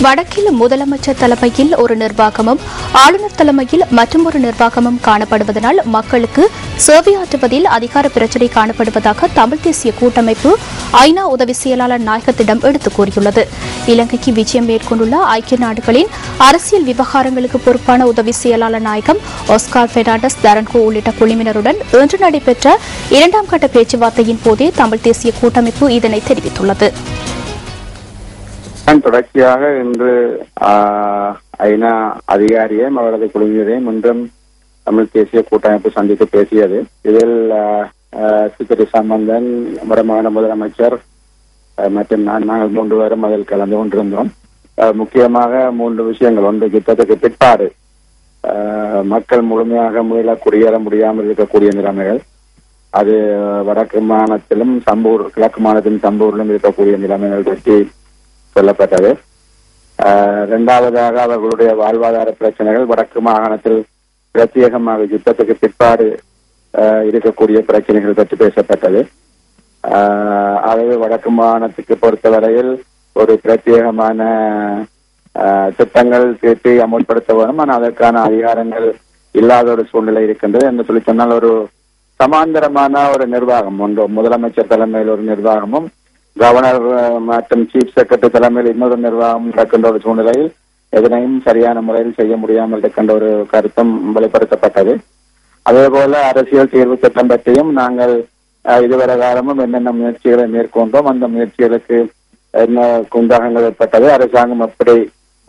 வடக்கில் முதலமைச்சர் தலைமையில் ஒரு நிர்வாகமும் ஆளுநர் தலைமையில் மற்றொரு நிர்வாகமும் காணப்படுவதனால் மக்களுக்கு சேவையாற்றுவதில் அதிகார பிரச்சினை காணப்படுவதாக தமிழ் தேசிய கூட்டமைப்பு ஐநா உதவி செயலாளர் நாயகத்திடம் எடுத்துக் கூறியுள்ளது. இலங்கைக்கு விஜயம் மேற்கொண்டுள்ள ஐக்கிய நாடுகளின் அரசியல் விவகாரங்களுக்கு பொறுப்பான உதவி செயலாளர் நாயகம் ஒஸ்கார் பெர்னாண்டஸ் தரன்கோ உள்ளிட்ட குழுவினருடன் இன்று நடைபெற்ற இரண்டாம் கட்ட பேச்சுவார்த்தையின் போதே தமிழ் தேசிய கூட்டமைப்பு இதனை தெரிவித்துள்ளது. நான் தொடர்ச்சியாக இன்று ஆஹ், ஐநா அதிகாரியையும் அவரது குழுவினரையும் இன்றும் தமிழ் தேசிய கூட்டமைப்பு சந்தித்து பேசியது. இதில் ஆஹ், ஆஹ், சித்திரை சம்பந்தன் வடமாகாண முதலமைச்சர் மற்றும் நாங்கள் மூன்று பேரும் அதில் கலந்து கொண்டிருந்தோம். முக்கியமாக மூன்று விஷயங்கள். ஒன்று யுத்தத்துக்கு பிற்பாடு ஆஹ், மக்கள் முழுமையாக மீள குடியேற முடியாமல் இருக்கக்கூடிய நிலைமைகள். அது வடக்கு மாநிலத்திலும் சம்பூர் கிழக்கு மாநிலத்திலும் சம்பூரிலும் இருக்கக்கூடிய நிலைமைகள் பற்றி சொல்லப்பட்டது. ஆஹ் இரண்டாவதாக அவர்களுடைய வாழ்வாதார பிரச்சனைகள் வடக்கு மாகாணத்தில் பிரத்யேகமாக யுத்தத்துக்கு பிற்பாடு ஆஹ் இருக்கக்கூடிய பிரச்சனைகள் பற்றி பேசப்பட்டது. ஆஹ் ஆகவே வடக்கு மாகாணத்துக்கு பொறுத்தவரையில் ஒரு பிரத்யேகமான ஆஹ் திட்டங்கள் தீட்டி அமுல்படுத்த வேணும் ஆனால் அதற்கான அதிகாரங்கள் இல்லாத ஒரு சூழ்நிலை இருக்கின்றது என்று சொல்லி சொன்னால் ஒரு சமாந்தரமான ஒரு நிர்வாகம் ஒன்று முதலமைச்சர் தலைமையில் ஒரு நிர்வாகமும் கவர்னர் அஹ், மற்றும் சீஃப் செக்ரட்டரி தலைமையில் இன்னொரு நிர்வாகம் நடக்கின்ற ஒரு சூழ்நிலையில் எதனையும் சரியான முறையில் செய்ய முடியாமல் இருக்கின்ற ஒரு கருத்தும் வெளிப்படுத்தப்பட்டது அதே போல அரசியல் தீர்வு திட்டம் பற்றியும் நாங்கள் இதுவரை காலமும் என்னென்ன முயற்சிகளை மேற்கொண்டோம் அந்த முயற்சிகளுக்கு என்ன குந்தகங்கள் ஏற்பட்டது அரசாங்கம் எப்படி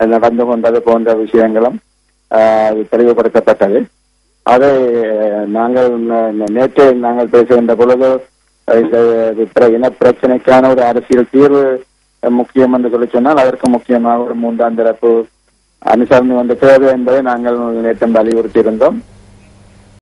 நடந்து கொண்டது போன்ற விஷயங்களும் தெளிவுபடுத்தப்பட்டது அதை நாங்கள் நேற்று நாங்கள் பேசுகின்ற பொழுது இந்த இன பிரச்சனைக்கான ஒரு அரசியல் தீர்வு முக்கியம் என்று சொல்லி சொன்னால் அதற்கு முக்கியமாக ஒரு மூன்றாம் தரப்பு அனுசரணை வந்து தேவை என்பதை நாங்கள் நேற்று வலியுறுத்தி இருந்தோம்